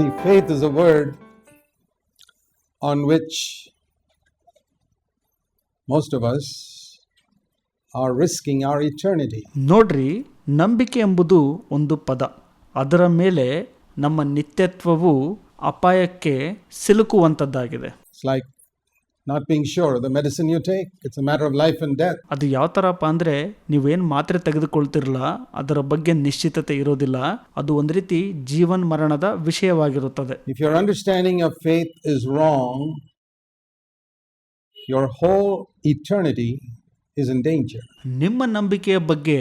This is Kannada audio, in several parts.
See, faith is a word on which most of us are risking our eternity. ನೋಡ್ರಿ ನಂಬಿಕೆ ಎಂಬುದು ಒಂದು ಪದ ಅದರ ಮೇಲೆ ನಮ್ಮ ನಿತ್ಯತ್ವವು ಅಪಾಯಕ್ಕೆ ಸಿಲುಕುವಂಥದ್ದಾಗಿದೆ It's like not being sure of the medicine you take. It's a matter of life and death. ಅದು ಯಾವ ಥರಪ್ಪ ಅಂದರೆ ನೀವೇನು ಮಾತ್ರೆ ತೆಗೆದುಕೊಳ್ತಿರಲ್ಲ ಅದರ ಬಗ್ಗೆ ನಿಶ್ಚಿತತೆ ಇರೋದಿಲ್ಲ ಅದು ಒಂದು ರೀತಿ ಜೀವನ್ ಮರಣದ ವಿಷಯವಾಗಿರುತ್ತದೆ If your understanding of faith is wrong, your whole eternity is in danger. ನಿಮ್ಮ ನಂಬಿಕೆಯ ಬಗ್ಗೆ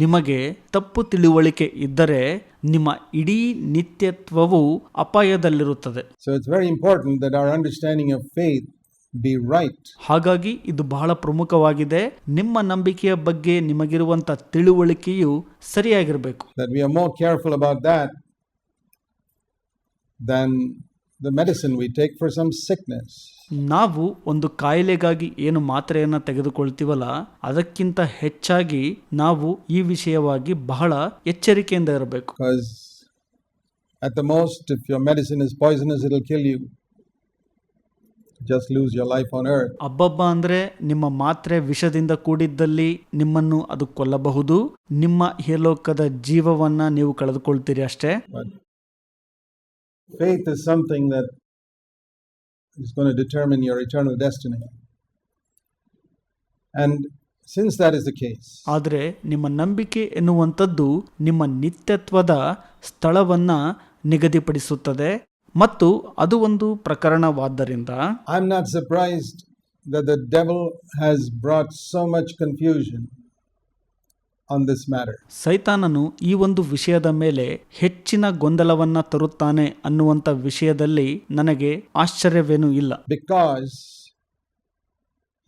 ನಿಮಗೆ ತಪ್ಪು ತಿಳುವಳಿಕೆ ಇದ್ದರೆ ನಿಮ್ಮ ಇಡೀ ನಿತ್ಯತ್ವವು ಅಪಾಯದಲ್ಲಿರುತ್ತದೆ So it's very important that our understanding of faith be right. ಹಾಗಾಗಿ ಇದು ಬಹಳ ಪ್ರಮುಖವಾಗಿದೆ ನಿಮ್ಮ ನಂಬಿಕೆಯ ಬಗ್ಗೆ ನಿಮಗಿರುವಂಥ ತಿಳುವಳಿಕೆಯು ಸರಿಯಾಗಿರಬೇಕು that we are more careful about that than the medicine we take for some sickness. ನಾವು ಒಂದು ಕಾಯಿಲೆಗಾಗಿ ಏನು ಮಾತ್ರೆಯನ್ನು ತೆಗೆದುಕೊಳ್ತೀವಲ್ಲ ಅದಕ್ಕಿಂತ ಹೆಚ್ಚಾಗಿ ನಾವು ಈ ವಿಷಯವಾಗಿ ಬಹಳ ಎಚ್ಚರಿಕೆಯಿಂದ ಇರಬೇಕು Because at the most, if your medicine is poisonous, it'll kill you. Just lose your life on earth. ಅಬ್ಬಬ್ಬ ಅಂದ್ರೆ ನಿಮ್ಮ ಮಾತ್ರೆ ವಿಷದಿಂದ ಕೂಡಿದ್ದಲ್ಲಿ ನಿಮ್ಮನ್ನು ಅದು ಕೊಲ್ಲಬಹುದು ನಿಮ್ಮ ಹೇಲೋಕದ ಜೀವವನ್ನ ನೀವು ಕಳೆದುಕೊಳ್ತೀರಿ ಅಷ್ಟೇ faith is something that is going to determine your eternal destiny. And since that is the case, ಆದರೆ ನಿಮ್ಮ ನಂಬಿಕೆ ಎನ್ನುವಂಥದ್ದು ನಿಮ್ಮ ನಿತ್ಯತ್ವದ ಸ್ಥಳವನ್ನ ನಿಗದಿಪಡಿಸುತ್ತದೆ ಮತ್ತು ಅದು ಒಂದು ಪ್ರಕರಣವಾದ್ದರಿಂದ I am not surprised that the devil has brought so much confusion on this ಮ್ಯಾರ್ ಸೈತಾನನು ಈ ಒಂದು ವಿಷಯದ ಮೇಲೆ ಹೆಚ್ಚಿನ ಗೊಂದಲವನ್ನ ತರುತ್ತಾನೆ ಅನ್ನುವಂತ ವಿಷಯದಲ್ಲಿ ನನಗೆ ಆಶ್ಚರ್ಯವೇನೂ ಇಲ್ಲ. Because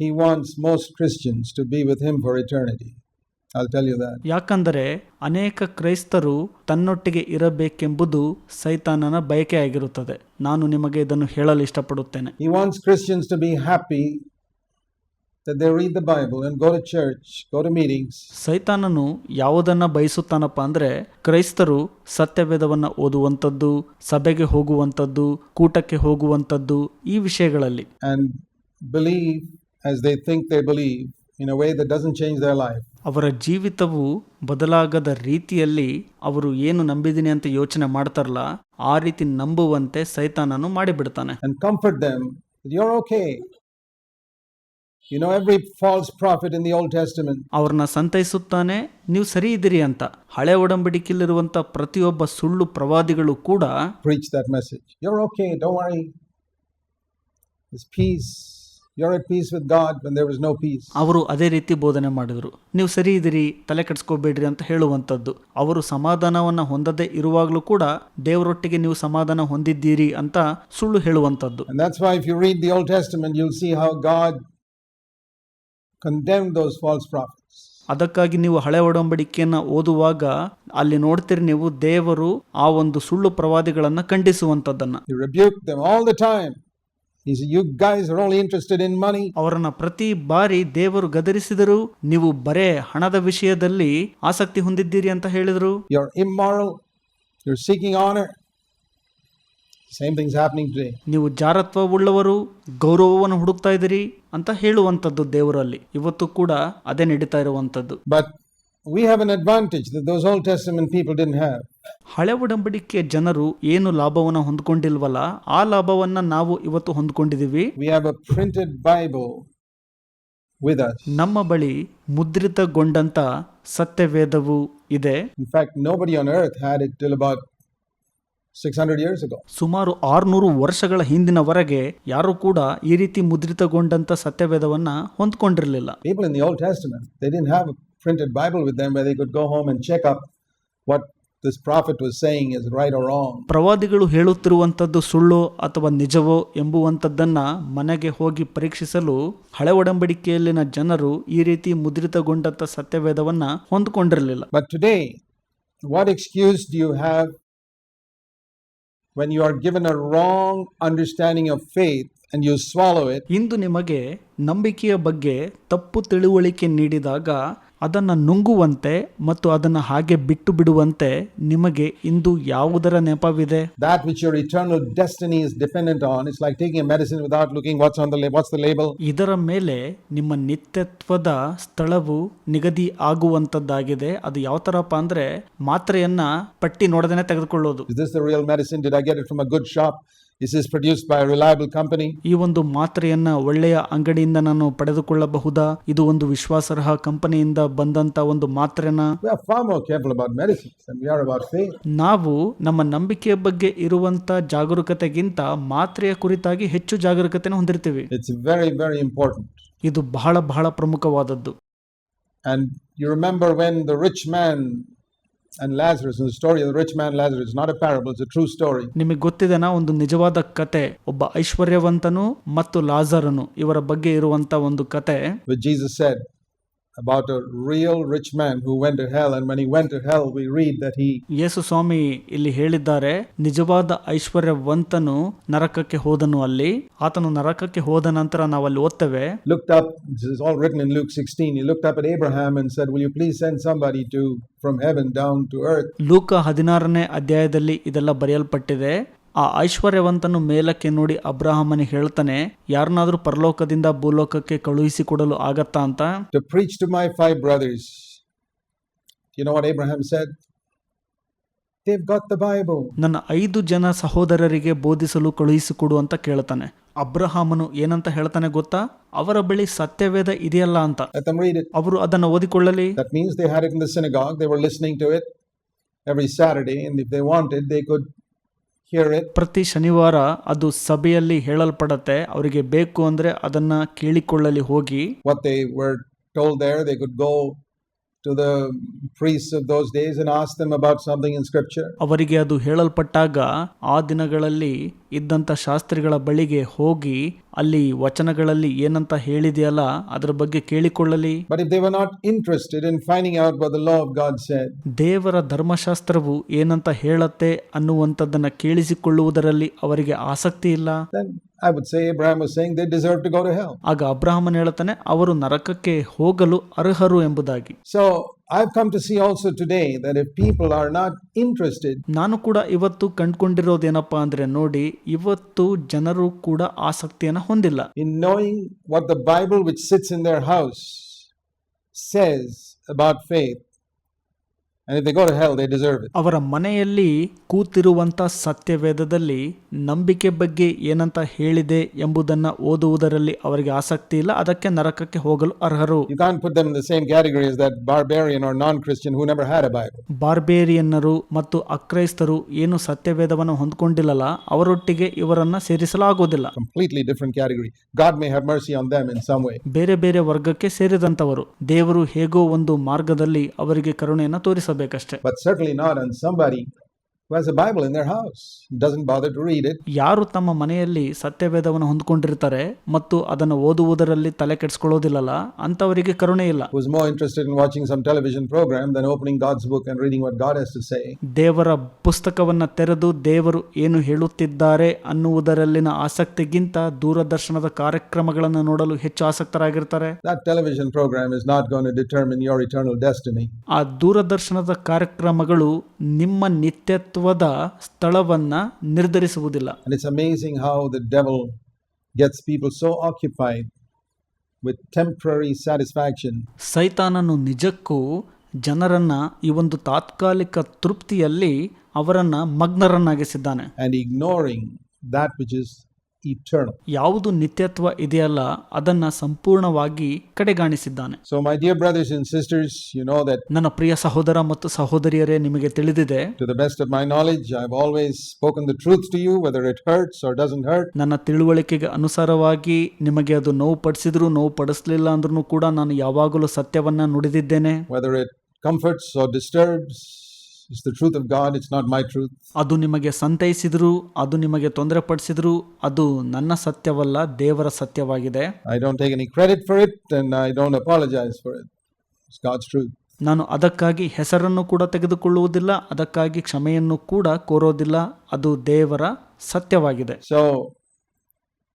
he wants most Christians to be with him for eternity ಯಾಕಂದರೆ ಅನೇಕ ಕ್ರೈಸ್ತರು ತನ್ನೊಟ್ಟಿಗೆ ಇರಬೇಕೆಂಬುದು ಸೈತಾನನ ಬಯಕೆ ಆಗಿರುತ್ತದೆ ನಾನು ನಿಮಗೆ ಇದನ್ನು ಹೇಳಲು ಇಷ್ಟಪಡುತ್ತೇನೆ. ಸೈತಾನನು ಯಾವುದನ್ನ ಬಯಸುತ್ತಾನಪ್ಪ ಅಂದ್ರೆ ಕ್ರೈಸ್ತರು ಸತ್ಯವೇದವನ್ನ ಓದುವಂಥದ್ದು ಸಭೆಗೆ ಹೋಗುವಂಥದ್ದು ಕೂಟಕ್ಕೆ ಹೋಗುವಂಥದ್ದು ಈ ವಿಷಯಗಳಲ್ಲಿ. And believe as they think they believe in a way that doesn't change their life ಅವರ ಜೀವಿತವು ಬದಲಾಗದ ರೀತಿಯಲ್ಲಿ ಅವರು ಏನು ನಂಬಿದನೆ ಅಂತ ಯೋಚನೆ ಮಾಡ್ತಾರಲ್ಲ ಆ ರೀತಿ ನಂಬುವಂತೆ ಸೈತಾನನು ಮಾಡಿಬಿಡತಾನೆ. And comfort them you are okay you know every false prophet in the Old Testament ಸಂತೈಸುತ್ತಾನೆ ನೀವು ಸರಿ ಇದ್ದೀರಿ ಅಂತ. ಹಳೆ ಒಡಂಬಡಿಕೆಯಲ್ಲಿರುವಂತ ಪ್ರತಿಯೊಬ್ಬ ಸುಳ್ಳು ಪ್ರವಾದಿಗಳು ಕೂಡ reach that message you are okay don't worry peace. You're at peace with God when there was no peace. ಅವರು ಅದೇ ರೀತಿ ಬೋಧನೆ ಮಾಡಿದರು ನೀವು ಸರಿ ಇದ್ದೀರಿ ತಲೆ ಕೆಡಿಸ್ಕೋಬೇಡ್ರಿ ಅಂತ ಹೇಳುವಂಥದ್ದು ಅವರು ಸಮಾಧಾನವನ್ನು ಹೊಂದದೇ ಇರುವಾಗಲೂ ಕೂಡ ದೇವರೊಟ್ಟಿಗೆ ನೀವು ಸಮಾಧಾನ ಹೊಂದಿದ್ದೀರಿ ಅಂತ ಸುಳ್ಳು ಹೇಳುವಂಥದ್ದು And that's why if you read the Old Testament, you'll see how God condemned those false prophets. ಅದಕ್ಕಾಗಿ ನೀವು ಹಳೆ ಒಡಂಬಡಿಕೆಯನ್ನು ಓದುವಾಗ ಅಲ್ಲಿ ನೋಡ್ತೀರಿ ನೀವು ದೇವರು ಆ ಒಂದು ಸುಳ್ಳು ಪ್ರವಾದಿಗಳನ್ನು ಖಂಡಿಸುವಂಥದ್ದನ್ನು He rebuked them all the time. ಅವರನ್ನು ಪ್ರತಿ ಬಾರಿ ದೇವರು ಗದರಿಸಿದರು ನೀವು ಬರೇ ಹಣದ ವಿಷಯದಲ್ಲಿ ಆಸಕ್ತಿ ಹೊಂದಿದ್ದೀರಿ ಅಂತ ಹೇಳಿದರು. ನೀವು ಜಾರತ್ವ ಉಳ್ಳವರು ಗೌರವವನ್ನು ಹುಡುಕ್ತಾ ಇದ್ದೀರಿ ಅಂತ ಹೇಳುವಂಥದ್ದು ದೇವರಲ್ಲಿ. ಇವತ್ತು ಕೂಡ ಅದೇ ನಡೀತಾ ಇರುವಂಥದ್ದು. But we have an advantage those Old Testament people didn't have ಹಳೆ ಒಡಂಬಡಿಕೆ ಜನರು ಏನು ಲಾಭವನ್ನು ಹೊಂದ್ಕೊಂಡಿಲ್ವಲ್ಲ ಆ ಲಾಭವನ್ನ ನಾವು ಇವತ್ತು ಹೊಂದ್ಕೊಂಡಿದೀವಿ. ನಮ್ಮ ಬಳಿ ಮುದ್ರಿತಗೊಂಡಂತ ಸತ್ಯವೇದವು ಇದೆ. In fact on it years ಸುಮಾರು 600 ವರ್ಷಗಳ ಹಿಂದಿನವರೆಗೆ ಯಾರು ಕೂಡ ಈ ರೀತಿ ಮುದ್ರಿತಗೊಂಡಂತ ಸತ್ಯವೇದವನ್ನ ಹೊಂದುಕೊಂಡಿರಲಿಲ್ಲ. Bible and New Testament they did have printed Bible with them they could go home and check up what this prophet was saying is ಪ್ರವಾದಿಗಳು ಹೇಳುತ್ತಿರುವಂಥದ್ದು ಸುಳ್ಳು ಅಥವಾ ನಿಜವೋ ಎಂಬುವಂತದ್ದನ್ನ ಮನೆಗೆ ಹೋಗಿ ಪರೀಕ್ಷಿಸಲು ಹಳೆ ಒಡಂಬಡಿಕೆಯಲ್ಲಿನ ಜನರು ಈ ರೀತಿ ಮುದ್ರಿತಗೊಂಡಂತ ಸತ್ಯವೇದವನ್ನ ಹೊಂದ್ಕೊಂಡಿರಲಿಲ್ಲ. But today what excuse you have when you are given a wrong understanding of faith and you swallow it ಇಂದು ನಿಮಗೆ ನಂಬಿಕೆಯ ಬಗ್ಗೆ ತಪ್ಪು ತಿಳುವಳಿಕೆ ನೀಡಿದಾಗ ಅದನ್ನು ನುಂಗುವಂತೆ ಮತ್ತು ಅದನ್ನ ಹಾಗೆ ಬಿಟ್ಟು ಬಿಡುವಂತೆ ನಿಮಗೆ ಇಂದು ಯಾವುದರ ನೆಪವಿದೆ? That which your eternal destiny is dependent on it's like taking a medicine without looking what's on the what's the label ಇದರ ಮೇಲೆ ನಿಮ್ಮ ನಿತ್ಯತ್ವದ ಸ್ಥಳವು ನಿಗದಿ ಆಗುವಂತದ್ದಾಗಿದೆ. ಅದು ಯಾವ ತರಪ್ಪ ಅಂದ್ರೆ ಮಾತ್ರೆಯನ್ನ ಪಟ್ಟಿ ನೋಡದೇನೆ ತೆಗೆದುಕೊಳ್ಳೋದು. Is this the real medicine did I get it from a good shop is is produce by reliable company ಈ ಒಂದು ಮಾತ್ರೆಯನ್ನ ಒಳ್ಳೆಯ ಅಂಗಡಿಯಿಂದ ನಾನು ಪಡೆದುಕೊಳ್ಳಬಹುದಾ? ಇದು ಒಂದು ವಿಶ್ವಾಸಾರ್ಹ ಕಂಪನಿಯಿಂದ ಬಂದಂತ ಒಂದು ಮಾತ್ರೆನ? ನಾವು ನಮ್ಮ ನಂಬಿಕೆಯ ಬಗ್ಗೆ ಇರುವಂತ ಜಾಗರೂಕತೆಗಿಂತ ಮಾತ್ರೆಯ ಕುರಿತಾಗಿ ಹೆಚ್ಚು ಜಾಗರೂಕತೆ ಹೊಂದಿರ್ತೀವಿ ಇಟ್ಸ್ ವೆರಿ ವೆರಿ ಇಂಪಾರ್ಟೆಂಟ್ ಇದು ಬಹಳ ಬಹಳ ಪ್ರಮುಖವಾದದ್ದು. And you remember when the rich man and Lazarus, in the story of the rich man Lazarus, it's not a parable, it's a true story. ನಿಮಗೆ ಗೊತ್ತಿದೆನಾ ಒಂದು ನಿಜವಾದ ಕತೆ ಒಬ್ಬ ಐಶ್ವರ್ಯವಂತನು ಮತ್ತು ಲಾಜರನು ಇವರ ಬಗ್ಗೆ ಇರುವಂತ ಒಂದು ಕತೆ Which Jesus said Yesu swami ಇಲ್ಲಿ ಹೇಳಿದ್ದಾರೆ ನಿಜವಾದ ಐಶ್ವರ್ಯವಂತನು ನರಕಕ್ಕೆ ಹೋದನು ಅಲ್ಲಿ ಆತನು ನರಕಕ್ಕೆ ಹೋದ ನಂತರ ನಾವು ಅಲ್ಲಿ ಓದ್ತೇವೆ looked up, this is all written in Luke 16, he looked up at Abraham and said, Will you please send somebody to from heaven down to earth? ಲೂಕ ಹದಿನಾರನೇ ಅಧ್ಯಾಯದಲ್ಲಿ ಇದೆಲ್ಲ ಬರೆಯಲ್ಪಟ್ಟಿದೆ ಆ ಐಶ್ವರ್ಯವಂತನು ಮೇಲಕ್ಕೆ ನೋಡಿ ಅಬ್ರಾಹಮನ್ ಹೇಳ್ತಾನೆ ಯಾರನ್ನಾದ್ರೂ ಪರಲೋಕದಿಂದ ಭೂಲೋಕಕ್ಕೆ ಕಳುಹಿಸಿ ಕೊಡಲು ಆಗತ್ತಾ ಅಂತ? My five you know what Abraham said they've got the Bible ನನ್ನ ಐದು ಜನ ಸಹೋದರರಿಗೆ ಬೋಧಿಸಲು ಕಳುಹಿಸಿ ಕೊಡು ಅಂತ ಕೇಳ್ತಾನೆ. ಅಬ್ರಹಾಮನು ಏನಂತ ಹೇಳ್ತಾನೆ ಗೊತ್ತಾ? ಅವರ ಬಳಿ ಸತ್ಯವೇದ ಇದೆಯಲ್ಲ ಅಂತ. ಅವರು ಅದನ್ನು ಓದಿಕೊಳ್ಳಲಿ. That means they had in they listening to it every Saturday and if they wanted they could ಪ್ರತಿ ಶನಿವಾರ ಅದು ಸಭೆಯಲ್ಲಿ ಹೇಳಲ್ಪಡತ್ತೆ ಅವರಿಗೆ ಬೇಕು ಅಂದ್ರೆ ಅದನ್ನ ಕೇಳಿಕೊಳ್ಳಲಿ ಹೋಗಿ What they were told there, they could go to the priests of those days and ask them about something in Scripture. ಅವರಿಗೆ ಅದು ಹೇಳಲ್ಪಟ್ಟಾಗ ಆ ದಿನಗಳಲ್ಲಿ ಇದ್ದಂಥ ಶಾಸ್ತ್ರಿಗಳ ಬಳಿಗೆ ಹೋಗಿ ಅಲ್ಲಿ ವಚನಗಳಲ್ಲಿ ಏನಂತ ಹೇಳಿದೆಯಲ್ಲ ಅದರ ಬಗ್ಗೆ ಕೇಳಿಕೊಳ್ಳಲಿ. But if they were not interested in finding out what the law of God said, ದೇವರ ಧರ್ಮಶಾಸ್ತ್ರವು ಏನಂತ ಹೇಳತ್ತೆ ಅನ್ನುವಂಥದ್ದನ್ನ ಕೇಳಿಸಿಕೊಳ್ಳುವುದರಲ್ಲಿ ಅವರಿಗೆ ಆಸಕ್ತಿ ಇಲ್ಲ. Then I would say Abraham was saying they deserve to go to hell. ಆಗ ಅಬ್ರಾಹ್ಮನ್ ಹೇಳ್ತಾನೆ ಅವರು ನರಕಕ್ಕೆ ಹೋಗಲು ಅರ್ಹರು ಎಂಬುದಾಗಿ. So I come to see also today that if people are not interested ನಾನು ಕೂಡ ಇವತ್ತು ಕಂಡುಕೊಂಡಿರೋದು ಏನಪ್ಪಾ ಅಂದ್ರೆ ನೋಡಿ ಇವತ್ತು ಜನರು ಕೂಡ ಆಸಕ್ತಿಯನ್ನು ಹೊಂದಿಲ್ಲ. In knowing what the Bible which sits in their house says about faith ಅವರ ಮನೆಯಲ್ಲಿ ಕೂತಿರುವಂತ ಸತ್ಯವೇದದಲ್ಲಿ ನಂಬಿಕೆ ಬಗ್ಗೆ ಏನಂತ ಹೇಳಿದೆ ಎಂಬುದನ್ನ ಓದುವುದರಲ್ಲಿ ಅವರಿಗೆ ಆಸಕ್ತಿ ಇಲ್ಲ. ಅದಕ್ಕೆ ನರಕಕ್ಕೆ ಹೋಗಲು ಅರ್ಹರು. ಬಾರ್ಬೇರಿಯನ್ನರು ಮತ್ತು ಅಕ್ರೈಸ್ತರು ಏನು ಸತ್ಯವೇದವನ್ನು ಹೊಂದ್ಕೊಂಡಿಲ್ಲಲ್ಲ ಅವರೊಟ್ಟಿಗೆ ಇವರನ್ನ ಸೇರಿಸಲಾಗುವುದಿಲ್ಲ. Completely different category God may have mercy on them in some. ಬೇರೆ ಬೇರೆ ವರ್ಗಕ್ಕೆ ಸೇರಿದಂತವರು. ದೇವರು ಹೇಗೋ ಒಂದು ಮಾರ್ಗದಲ್ಲಿ ಅವರಿಗೆ ಕರುಣೆಯನ್ನು ತೋರಿಸಬೇಕಷ್ಟೆ ಬಳಸಬೇಕಷ್ಟೇ but certainly not on somebody ಯಾರು ತಮ್ಮ ಮನೆಯಲ್ಲಿ ಸತ್ಯವೇದವನ್ನು ಹೊಂದ್ಕೊಂಡಿರ್ತಾರೆ ಮತ್ತು ಅದನ್ನು ಓದುವುದರಲ್ಲಿ ತಲೆ ಕೆಡಿಸಿಕೊಳ್ಳೋದಿಲ್ಲ ಅಂತವರಿಗೆ ಕರುಣೆ ಇಲ್ಲ. Watching some television program opening book ದೇವರ ಪುಸ್ತಕವನ್ನು ತೆರೆದು ದೇವರು ಏನು ಹೇಳುತ್ತಿದ್ದಾರೆ ಅನ್ನುವುದರಲ್ಲಿನ ಆಸಕ್ತಿಗಿಂತ ದೂರದರ್ಶನದ ಕಾರ್ಯಕ್ರಮಗಳನ್ನು ನೋಡಲು ಹೆಚ್ಚು ಆಸಕ್ತರಾಗಿರ್ತಾರೆ. ಟೆಲಿವಿಷನ್ ಪ್ರೋಗ್ರಾಮ್ ಇಸ್ ನಾಟ್ ಆ ದೂರದರ್ಶನದ ಕಾರ್ಯಕ್ರಮಗಳು ನಿಮ್ಮ ನಿತ್ಯತ್ವ ವದ ಸ್ಥಳವನ್ನ ನಿರ್ಧರಿಸುವುದಿಲ್ಲ. ಹೌ ಸೈತಾನನು ನಿಜಕ್ಕೂ ಜನರನ್ನು ಈ ಒಂದು ತಾತ್ಕಾಲಿಕ ತೃಪ್ತಿಯಲ್ಲಿ ಅವರನ್ನು ಮಗ್ನರನ್ನಾಗಿಸಿದ್ದಾನೆ. And ignoring that which is eternal. ಯಾವುದು ನಿತ್ಯತ್ವ ಇದೆಯಲ್ಲ ಅದನ್ನ ಸಂಪೂರ್ಣವಾಗಿ ಕಡೆಗಾಣಿಸಿದ್ದಾನೆ So, my dear brothers and sisters, you know that ನನ್ನ ಪ್ರಿಯ ಸಹೋದರ ಮತ್ತು ಸಹೋದರಿಯರೇ ನಿಮಗೆ ತಿಳಿದಿದೆ to the best of my knowledge, I've always spoken the truth to you, whether it hurts or doesn't hurt. ನನ್ನ ತಿಳುವಳಿಕೆಗೆ ಅನುಸಾರವಾಗಿ ನಿಮಗೆ ಅದು ನೋವು ಪಡಿಸಿದ್ರು ನೋವು ಪಡಿಸ್ಲಿಲ್ಲ ಅಂದ್ರೂ ಕೂಡ ನಾನು ಯಾವಾಗಲೂ ಸತ್ಯವನ್ನ ನುಡಿದಿದ್ದೇನೆ whether it comforts or disturbs it's the truth of god it's not my truth. ಅದು ನಿಮಗೆ ಸಂತೈಸಿದ್ರು ಅದು ನಿಮಗೆ ತೊಂದರೆ ಪಡಿಸಿದ್ರು ಅದು ನನ್ನ ಸತ್ಯವಲ್ಲ ದೇವರ ಸತ್ಯವಾಗಿದೆ. I don't take any credit for it and i don't apologize for it. It's god's truth. ನಾನು ಅದಕ್ಕಾಗಿ ಹೆಸರನ್ನು ಕೂಡ ತೆಗೆದುಕೊಳ್ಳುವುದಿಲ್ಲ ಅದಕ್ಕಾಗಿ ಕ್ಷಮೆಯನ್ನು ಕೂಡ ಕೋರೋದಿಲ್ಲ ಅದು ದೇವರ ಸತ್ಯವಾಗಿದೆ. So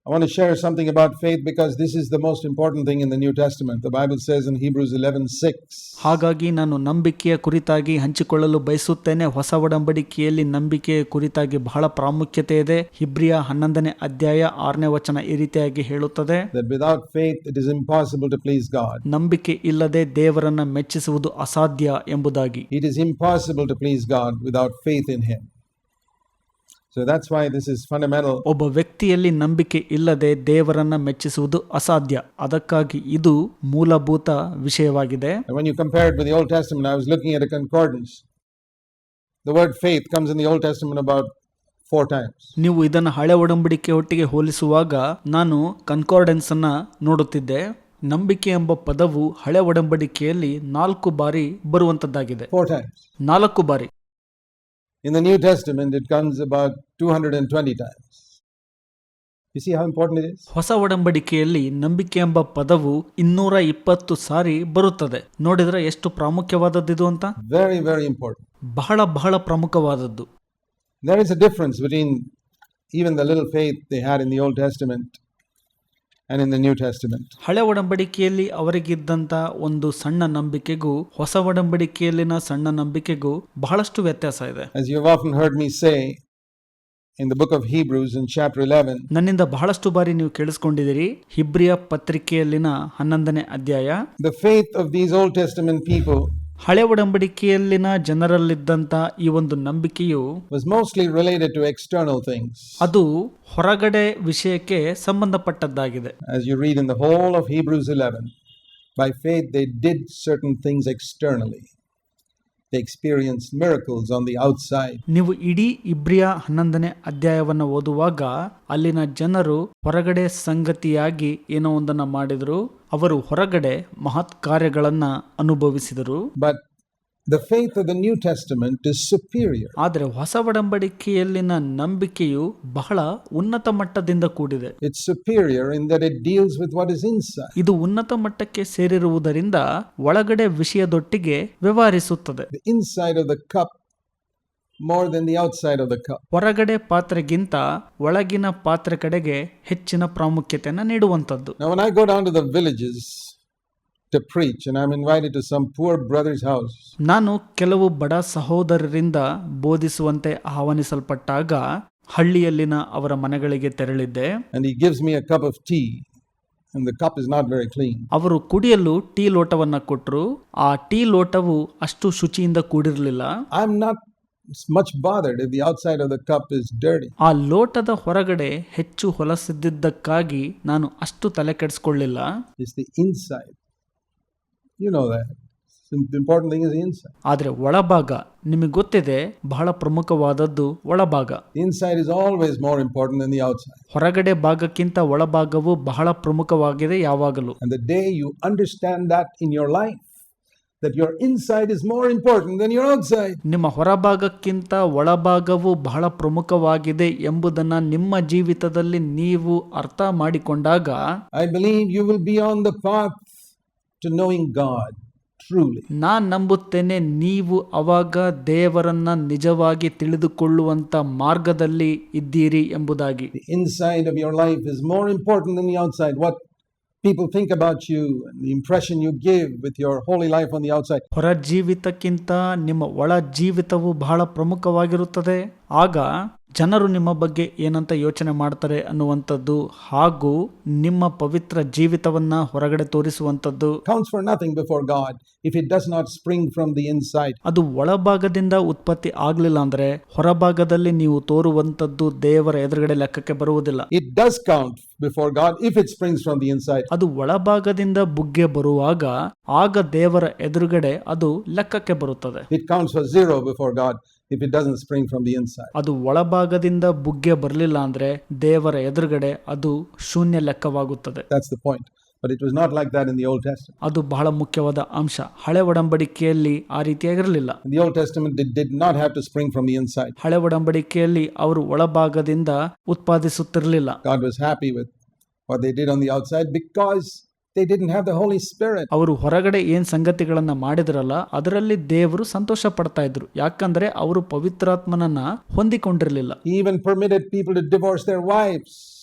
I want to share something about faith because this is the most important thing in the New Testament. The Bible says in Hebrews 11:6, ಹಾಗಾಗಿ ನಾನು ನಂಬಿಕೆಯ ಕುರಿತಾಗಿ ಹಂಚಿಕೊಳ್ಳಲು ಬಯಸುತ್ತೇನೆ ಹೊಸ ಒಡಂಬಡಿಕೆಯಲ್ಲಿ ನಂಬಿಕೆಯ ಕುರಿತಾಗಿ ಬಹಳ ಪ್ರಾಮುಖ್ಯತೆ ಇದೆ ಹಿಬ್ರಿಯ ಹನ್ನೊಂದನೇ ಅಧ್ಯಾಯ ಆರನೇ ವಚನ ಈ ರೀತಿಯಾಗಿ ಹೇಳುತ್ತದೆ that without faith it is impossible to please God. ನಂಬಿಕೆ ಇಲ್ಲದೆ ದೇವರನ್ನ ಮೆಚ್ಚಿಸುವುದು ಅಸಾಧ್ಯ ಎಂಬುದಾಗಿ It is impossible to please God without faith in Him. So that's why this is fundamental ಒಬ್ಬ ವ್ಯಕ್ತಿಯಲ್ಲಿ ನಂಬಿಕೆ ಇಲ್ಲದೆ ದೇವರನ್ನ ಮೆಚ್ಚಿಸುವುದು ಅಸಾಧ್ಯ. ಅದಕ್ಕಾಗಿ ಇದು ಮೂಲಭೂತ ವಿಷಯವಾಗಿದೆ. When you compare it with the ನೀವು ಇದನ್ನು ಹಳೆ ಒಡಂಬಡಿಕೆ ಒಟ್ಟಿಗೆ ಹೋಲಿಸುವಾಗ ನಾನು ಕನ್ಕಾರ್ಡೆನ್ಸ್ ಅನ್ನ ನೋಡುತ್ತಿದ್ದೆ. ನಂಬಿಕೆ ಎಂಬ ಪದವು ಹಳೆ ಒಡಂಬಡಿಕೆಯಲ್ಲಿ ನಾಲ್ಕು ಬಾರಿ ಬರುವಂತದ್ದಾಗಿದೆ. ನಾಲ್ಕು ಬಾರಿ. In the New Testament, it comes about 220 times. You see how important it is? ಹೊಸ ಒಡಂಬಡಿಕೆಯಲ್ಲಿ ನಂಬಿಕೆ ಎಂಬ ಪದವು ಇನ್ನೂರ ಇಪ್ಪತ್ತು ಸಾರಿ ಬರುತ್ತದೆ ನೋಡಿದ್ರೆ ಎಷ್ಟು ಪ್ರಾಮುಖ್ಯವಾದದ್ದು ಅಂತ ವೆರಿ ವೆರಿ ಇಂಪಾರ್ಟೆಂಟ್ ಬಹಳ ಬಹಳ ಪ್ರಮುಖವಾದದ್ದು There is a difference between even the little faith they had in the Old Testament and in the New Testament. ಹಳೆ ಒಡಂಬಡಿಕೆಯಲ್ಲಿ ಅವರಿಗಿದ್ದಂತ ಒಂದು ಸಣ್ಣ ನಂಬಿಕೆಗೂ ಹೊಸ ಒಡಂಬಡಿಕೆಯಲ್ಲಿನ ಸಣ್ಣ ನಂಬಿಕೆಗೂ ಬಹಳಷ್ಟು ವ್ಯತ್ಯಾಸ ಇದೆ As you have often heard me say in the book of Hebrews in chapter 11, ನನ್ನಿಂದ ಬಹಳಷ್ಟು ಬಾರಿ ನೀವು ಕೇಳಿಸ್ಕೊಂಡಿದ್ದೀರಿ ಹಿಬ್ರಿಯ ಪತ್ರಿಕೆಯಲ್ಲಿನ ಹನ್ನೊಂದನೇ ಅಧ್ಯಾಯ the faith of these Old Testament people ಹಳೆ ಒಡಂಬಡಿಕೆಯಲ್ಲಿನ ಜನರಲ್ಲಿದ್ದಂತ ಈ ಒಂದು ನಂಬಿಕೆಯು. ಅದು ಹೊರಗಡೆ ವಿಷಯಕ್ಕೆ ಸಂಬಂಧಪಟ್ಟದ್ದಾಗಿದೆ As you read in the whole of Hebrews 11, by faith they did certain things externally. They experienced miracles on the outside. ನೀವು ಇಡೀ ಇಬ್ರಿಯ ಹನ್ನೊಂದನೇ ಅಧ್ಯಾಯವನ್ನು ಓದುವಾಗ ಅಲ್ಲಿನ ಜನರು ಹೊರಗಡೆ ಸಂಗತಿಯಾಗಿ ಏನೋ ಒಂದನ್ನ ಮಾಡಿದ್ರು. ಅವರು ಹೊರಗಡೆ ಮಹತ್ ಕಾರ್ಯಗಳನ್ನ ಅನುಭವಿಸಿದರು. But the faith of the New Testament is superior. ಆದರೆ ಹೊಸ ಒಡಂಬಡಿಕೆಯಲ್ಲಿನ ನಂಬಿಕೆಯು ಬಹಳ ಉನ್ನತ ಮಟ್ಟದಿಂದ ಕೂಡಿದೆ It's superior in that it deals with what is inside. ಇದು ಉನ್ನತ ಮಟ್ಟಕ್ಕೆ ಸೇರಿರುವುದರಿಂದ ಒಳಗಡೆ ವಿಷಯದೊಟ್ಟಿಗೆ ವ್ಯವಹರಿಸುತ್ತದೆ The inside of the cup more than the outside of the cup. ಹೊರಗಡೆ ಪಾತ್ರೆಗಿಂತ ಒಳಗಿನ ಪಾತ್ರೆ ಕಡೆಗೆ ಹೆಚ್ಚಿನ ಪ್ರಾಮುಖ್ಯತೆಯನ್ನು ನೀಡುವಂತದ್ದು. Now, when I go down to the villages to preach, and I'm invited to some poor brother's house, ನಾನು ಕೆಲವು ಬಡ ಸಹೋದರರಿಂದ ಬೋಧಿಸುವಂತೆ ಆಹ್ವಾನಿಸಲ್ಪಟ್ಟಾಗ ಹಳ್ಳಿಯಲ್ಲಿನ ಅವರ ಮನೆಗಳಿಗೆ ತೆರಳಿದ್ದೆ and he gives me a cup of tea, and the cup is not very clean. ಅವರು ಕುಡಿಯಲು ಟೀ ಲೋಟವನ್ನ ಕೊಟ್ಟರು ಆ ಟೀ ಲೋಟವು ಅಷ್ಟು ಶುಚಿಯಿಂದ ಕೂಡಿರಲಿಲ್ಲ I'm not much bothered if the outside of the cup is dirty. ಆ ಲೋಟದ ಹೊರಗಡೆ ಹೆಚ್ಚು ಹೊಲಸಿದ್ದಕ್ಕಾಗಿ ನಾನು ಅಷ್ಟು ತಲೆ ಕೆಡಿಸ್ಕೊಳ್ಳಿಲ್ಲ It's the inside. The important thing is the inside. ಆದರೆ ಒಳಭಾಗ ನಿಮಗೆ ಗೊತ್ತಿದೆ ಬಹಳ ಪ್ರಮುಖವಾದದ್ದು ಒಳಭಾಗ inside is always more important than the outside. ಹೊರಗಡೆ ಭಾಗಕ್ಕಿಂತ ಒಳಭಾಗವು ಬಹಳ ಪ್ರಮುಖವಾಗಿದೆ ಯಾವಾಗಲೂ And the day you understand that in your life, that your inside is more important than your outside, ನಿಮ್ಮ ಹೊರಭಾಗಕ್ಕಿಂತ ಒಳಭಾಗವು ಬಹಳ ಪ್ರಮುಖವಾಗಿದೆ ಎಂಬುದನ್ನು ನಿಮ್ಮ ಜೀವಿತದಲ್ಲಿ ನೀವು ಅರ್ಥ ಮಾಡಿಕೊಂಡಾಗ I believe you will be on the path to knowing God truly. ನಾನ್ ನಂಬುತ್ತೇನೆ ನೀವು ಅವಾಗ ದೇವರನ್ನ ನಿಜವಾಗಿ ತಿಳಿದುಕೊಳ್ಳುವಂತ ಮಾರ್ಗದಲ್ಲಿ ಇದ್ದೀರಿ ಎಂಬುದಾಗಿ The inside of your life is more important than the outside. What people think about you and the impression you give with your holy life on the outside. ಹೊರ ಜೀವಿತಕ್ಕಿಂತ ನಿಮ್ಮ ಒಳ ಜೀವಿತವು ಬಹಳ ಪ್ರಮುಖವಾಗಿರುತ್ತದೆ ಆಗ ಜನರು ನಿಮ್ಮ ಬಗ್ಗೆ ಏನಂತ ಯೋಚನೆ ಮಾಡ್ತಾರೆ ಅನ್ನುವಂಥದ್ದು ಹಾಗೂ ನಿಮ್ಮ ಪವಿತ್ರ ಜೀವಿತವನ್ನ ಹೊರಗಡೆ ತೋರಿಸುವಂಥದ್ದು. ಅದು ಒಳಭಾಗದಿಂದ ಉತ್ಪತ್ತಿ ಆಗ್ಲಿಲ್ಲ ಅಂದ್ರೆ ಹೊರಭಾಗದಲ್ಲಿ ನೀವು ತೋರುವಂಥದ್ದು ದೇವರ ಎದುರುಗಡೆ ಲೆಕ್ಕಕ್ಕೆ ಬರುವುದಿಲ್ಲ. It does count before God if it springs from the inside ಅದು ಒಳಭಾಗದಿಂದ ಬುಗ್ಗೆ ಬರುವಾಗ ಆಗ ದೇವರ ಎದುರುಗಡೆ ಅದು ಲೆಕ್ಕಕ್ಕೆ ಬರುತ್ತದೆ. It counts for zero before God if it doesn't spring from the inside ಅದು ಒಳಭಾಗದಿಂದ ಬುಗ್ಗೆ ಬರಲಿಲ್ಲ ಅಂದ್ರೆ ದೇವರ ಎದುರುಗಡೆ ಅದು ಶೂನ್ಯ ಲೆಕ್ಕವಾಗುತ್ತದೆ. That's the point but it was not like that in the Old Testament. ಅದು ಬಹಳ ಮುಖ್ಯವಾದ ಅಂಶ. ಹಳೆ ಒಡಂಬಡಿಕೆಯಲ್ಲಿ ಆ ರೀತಿಯಾಗಿರಲಿಲ್ಲ. The the Old Testament, not have to spring from the inside. ಹಳೆ ಒಡಂಬಡಿಕೆಯಲ್ಲಿ ಅವರು ಒಳಭಾಗದಿಂದ ಉತ್ಪಾದಿಸುತ್ತಿರಲಿಲ್ಲ. God was happy with what they did on the outside because ಅವರು ಹೊರಗಡೆ ಏನ್ ಸಂಗತಿಗಳನ್ನ ಮಾಡಿದ್ರಲ್ಲ ಅದರಲ್ಲಿ ದೇವರು ಸಂತೋಷ ಪಡ್ತಾ ಇದ್ರು ಯಾಕಂದ್ರೆ ಅವರು ಪವಿತ್ರಾತ್ಮನನ್ನ ಹೊಂದಿಕೊಂಡಿರಲಿಲ್ಲ. Even permitted people to divorce their wife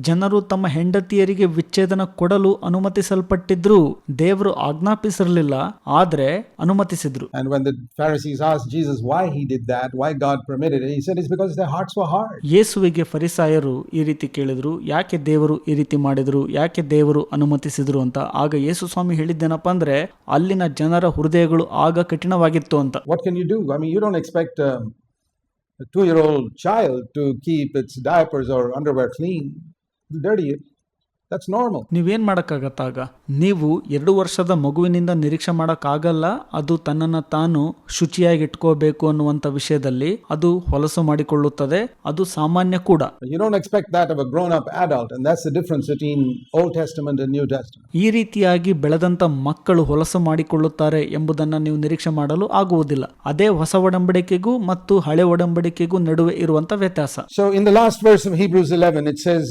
ಜನರು ತಮ್ಮ ಹೆಂಡತಿಯರಿಗೆ ವಿಚ್ಛೇದನ ಕೊಡಲು ಅನುಮತಿಸಲ್ಪಟ್ಟಿದ್ರು ದೇವರು ಆಜ್ಞಾಪಿಸಿರಲಿಲ್ಲ ಆದ್ರೆ ಅನುಮತಿಸಿದ್ರು. ಯೇಸುವಿಗೆ ಫರಿಸಾಯರು ಈ ರೀತಿ ಕೇಳಿದ್ರು ಯಾಕೆ ದೇವರು ಈ ರೀತಿ ಮಾಡಿದ್ರು ಯಾಕೆ ದೇವರು ಅನುಮತಿಸಿದ್ರು ಅಂತ? ಆಗ ಯೇಸು ಸ್ವಾಮಿ ಹೇಳಿದ್ದೇನಪ್ಪ ಅಂದ್ರೆ ಅಲ್ಲಿನ ಜನರ ಹೃದಯಗಳು ಆಗ ಕಠಿಣವಾಗಿತ್ತು ಅಂತ. What can you do I mean you don't a two year old child to keep its diapers or underwear clean. Dirty it. Normal ನೀವೇನು ಮಾಡಕ್ಕಾಗತ್ತಾಗ ನೀವು ಎರಡು ವರ್ಷದ ಮಗುವಿನಿಂದ ನಿರೀಕ್ಷೆ ಮಾಡೋಕ್ಕಾಗಲ್ಲ ಅದು ತನ್ನನ್ನು ತಾನು ಶುಚಿಯಾಗಿ ಇಟ್ಕೋಬೇಕು ಅನ್ನುವಂತ ವಿಷಯದಲ್ಲಿ ಅದು ಹೊಲಸು ಮಾಡಿಕೊಳ್ಳುತ್ತದೆ ಅದು ಸಾಮಾನ್ಯ ಕೂಡ You don't expect that of a grown up adult, and that's the difference between Old Testament and New Testament. ಈ ರೀತಿಯಾಗಿ ಬೆಳೆದಂತ ಮಕ್ಕಳು ಹೊಲಸು ಮಾಡಿಕೊಳ್ಳುತ್ತಾರೆ ಎಂಬುದನ್ನ ನೀವು ನಿರೀಕ್ಷೆ ಮಾಡಲು ಆಗುವುದಿಲ್ಲ ಅದೇ ಹೊಸ ಒಡಂಬಡಿಕೆಗೂ ಮತ್ತು ಹಳೆ ಒಡಂಬಡಿಕೆಗೂ ನಡುವೆ ಇರುವಂತ ವ್ಯತ್ಯಾಸ so in the last verse of Hebrews 11, it says,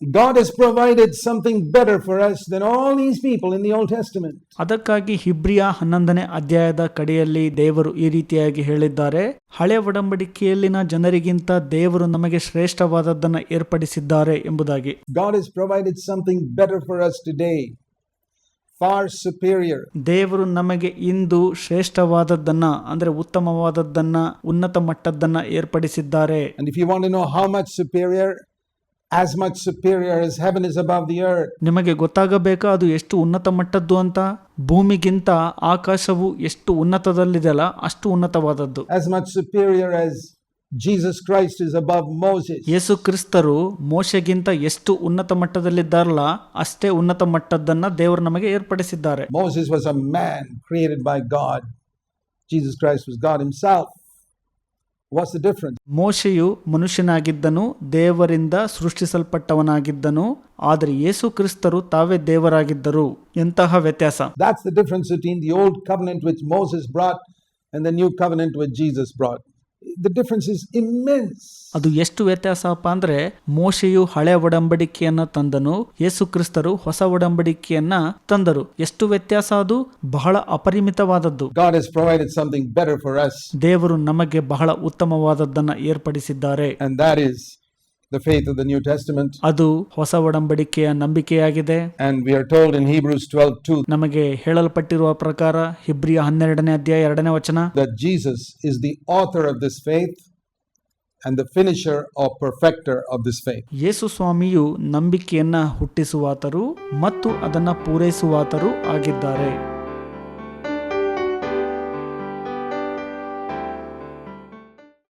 God has provided something better for us than all these people in the Old Testament. ಅದಕ್ಕಾಗಿ ಹಿಬ್ರಿಯ ಹನ್ನೊಂದನೇ ಅಧ್ಯಾಯದ ಕಡೆಯಲ್ಲಿ ದೇವರು ಈ ರೀತಿಯಾಗಿ ಹೇಳಿದ್ದಾರೆ ಹಳೆ ಒಡಂಬಡಿಕೆಯಲ್ಲಿನ ಜನರಿಗಿಂತ ದೇವರು ನಮಗೆ ಶ್ರೇಷ್ಠವಾದದ್ದನ್ನು ಏರ್ಪಡಿಸಿದ್ದಾರೆ ಎಂಬುದಾಗಿ God has provided something better for us today, far superior. ದೇವರು ನಮಗೆ ಇಂದು ಶ್ರೇಷ್ಠವಾದದ್ದನ್ನ ಅಂದ್ರೆ ಉತ್ತಮವಾದದ್ದನ್ನ ಉನ್ನತ ಮಟ್ಟದ್ದನ್ನ ಏರ್ಪಡಿಸಿದ್ದಾರೆ And if you want to know how much superior, as much superior as heaven is above the earth. ನಿಮಗೆ ಗೊತ್ತಾಗಬೇಕಾ ಅದು ಎಷ್ಟು ಉನ್ನತ ಮಟ್ಟದ್ದು ಅಂತ ಭೂಮಿಗಿಂತ ಆಕಾಶವು ಎಷ್ಟು ಉನ್ನತದಲ್ಲಿದೆಯಲ್ಲ ಅಷ್ಟು ಉನ್ನತವಾದದ್ದು as much superior as Jesus Christ is above Moses. ಯೇಸು ಕ್ರಿಸ್ತರು ಮೋಶೆಗಿಂತ ಎಷ್ಟು ಉನ್ನತ ಮಟ್ಟದಲ್ಲಿದ್ದಾರಲ್ಲ ಅಷ್ಟೇ ಉನ್ನತ ಮಟ್ಟದ್ದನ್ನ ದೇವರು ನಮಗೆ ಏರ್ಪಡಿಸಿದ್ದಾರೆ Moses was a man created by God. Jesus Christ was God Himself. Was difference ಮೋಶೆಯು ಮನುಷ್ಯನಾಗಿದ್ದನು ದೇವರಿಂದ ಸೃಷ್ಟಿಸಲ್ಪಟ್ಟವನಾಗಿದ್ದನು ಆದರೆ ಯೇಸು ಕ್ರಿಸ್ತರು ತಾವೇ ದೇವರಾಗಿದ್ದರು. ಎಂತಹ ವ್ಯತ್ಯಾಸ? That's the difference between the Old Covenant which Moses brought and the New Covenant which Jesus brought The difference is immense. ಅದು ಎಷ್ಟು ವ್ಯತ್ಯಾಸಪ್ಪ ಅಂದ್ರೆ ಮೋಶೆಯು ಹಳೆ ಒಡಂಬಡಿಕೆಯನ್ನ ತಂದನು ಯೇಸು ಕ್ರಿಸ್ತರು ಹೊಸ ಒಡಂಬಡಿಕೆಯನ್ನ ತಂದರು. ಎಷ್ಟು ವ್ಯತ್ಯಾಸ ಅದು? ಬಹಳ ಅಪರಿಮಿತವಾದದ್ದು. God has provided something better for us, ದೇವರು ನಮಗೆ ಬಹಳ ಉತ್ತಮವಾದದ್ದನ್ನ ಏರ್ಪಡಿಸಿದ್ದಾರೆ. And that is the faith of the New Testament. ಅದು ಹೊಸ ಒಡಂಬಡಿಕೆಯ ನಂಬಿಕೆಯಾಗಿದೆ And we are told in Hebrews 12 2 ನಮಗೆ ಹೇಳಲ್ಪಟ್ಟಿರುವ ಪ್ರಕಾರ ಹಿಬ್ರಿಯ ಹನ್ನೆರಡನೇ ಅಧ್ಯಾಯ ಎರಡನೇ ವಚನ that Jesus is the author of this faith and the finisher or perfecter of this faith. ಯೇಸು ಸ್ವಾಮಿಯು ನಂಬಿಕೆಯನ್ನ ಹುಟ್ಟಿಸುವಾತರು ಮತ್ತು ಅದನ್ನ ಪೂರೈಸುವಾತರು ಆಗಿದ್ದಾರೆ